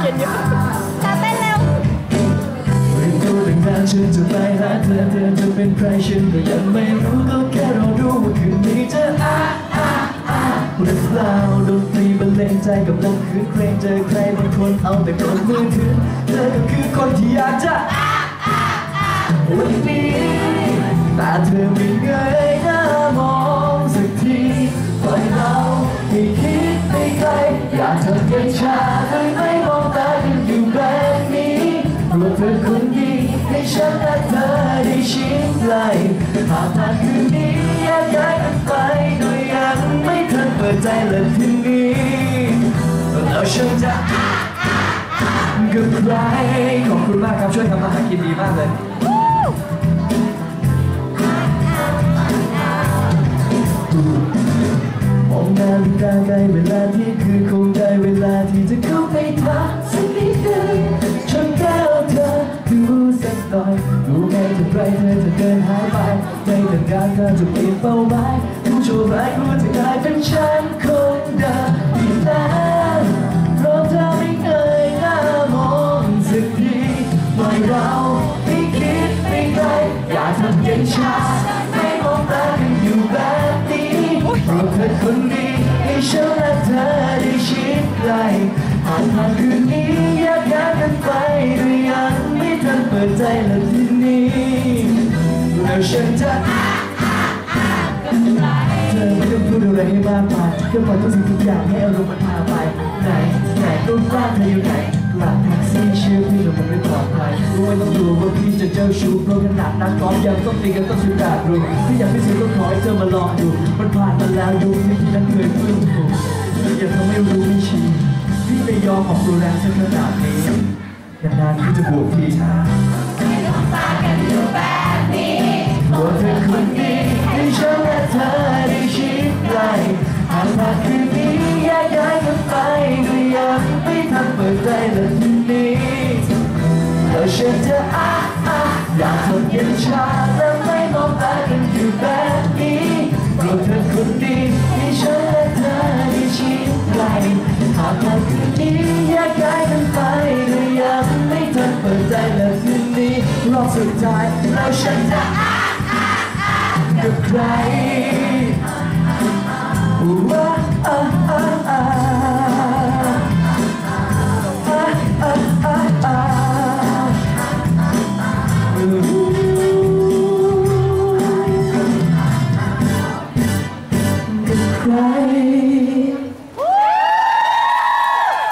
เต้นเร็วเป็นตัวเป็งาฉันจะไปหาเธอเธอจะเป็นใครฉันก็ยังไม่รู้ก็แค่รารู้ว่าคืนนี้เธออาอาอาหรือเปล่าดนตรีบรรเลงใจกับลมคืนเครงเจอใครบางคนเอาแต่กดมือถือเธอก็คือคนที่อยากจะอาอาอาวันนี้ตาเธอไม่เงยหน้ามองสักทีปล่อยเราให้คิดไปไกลอยากทำอเป็ชาให้ หาผ่านคืนนี้แยกย้ายกันไปโดยยังไม่ทันเปิดใจเลยทีนี้แล้วฉันจะกับใครขอบคุณมากครับช่วยทำมาหากินดีมากเลยมองนาฬิกาใกล้เวลาที่คือคง จะเปลี่ยนเป้าหมายผู้โชคร้ายกลัวจะกลายเป็นฉันคงเดินอีกแล้วเพราะเธอไม่เคยหน้ามองสักทีปล่เราไม่คิดไม่ไกลอย่าทำเย็นชาไม่มองตากันอยู่แบบนี้เพราะเธอคนดีให้ฉันและเธอได้ชิดใกล้ผ่านผ่านคืนนี้แยกย้ายกันไปโดยยังไม่ทันเปิดใจและทีนี้แล้วฉันจะ องพูดอะไรให้มากมายแค่ปอทุกสิ่งทุกอย่างให้อารมณ์มันพาไป ไหน ไหนรูปร่างเธออยู่ไหนกลับแท็กซี่เชื่อพี่แล้วมันไม่ปลอดภัยรู้ไม่ต้องกลัวว่าพี่จะเจ้าชู้เพราะขนาดนักกอล์ฟยังต้องตีกันต้องสุดาดรู้พี่อยากพิสูจน์ก็ขอให้เธอมาลองดูมันผ่านมาแล้วยุคที่นั้นเคยฟื้นฟูอย่าทำให้รู้ไม่ชี้พี่ไม่ยอมออกตัวแรงสักขนาดนี้นานๆพี่จะบวกพี่ ยกย้ายกันไปก็ยังไม่ทันเปิดใจเลยทีนี้แล้วฉันจะอะอะอยากทำเย็นชาและไม่มองตากันอยู่แบบนี้ตัวเธอคนดีให้ฉันและเธอได้ชิดใกลหากผ่านคืนนี้แยกย้ายกันไปก็ยังไม่ทันเปิดใจเลยทีนี้รอบสุดท้ายแล้วฉันจะอ้าอ้าอ้ากับใคร cry.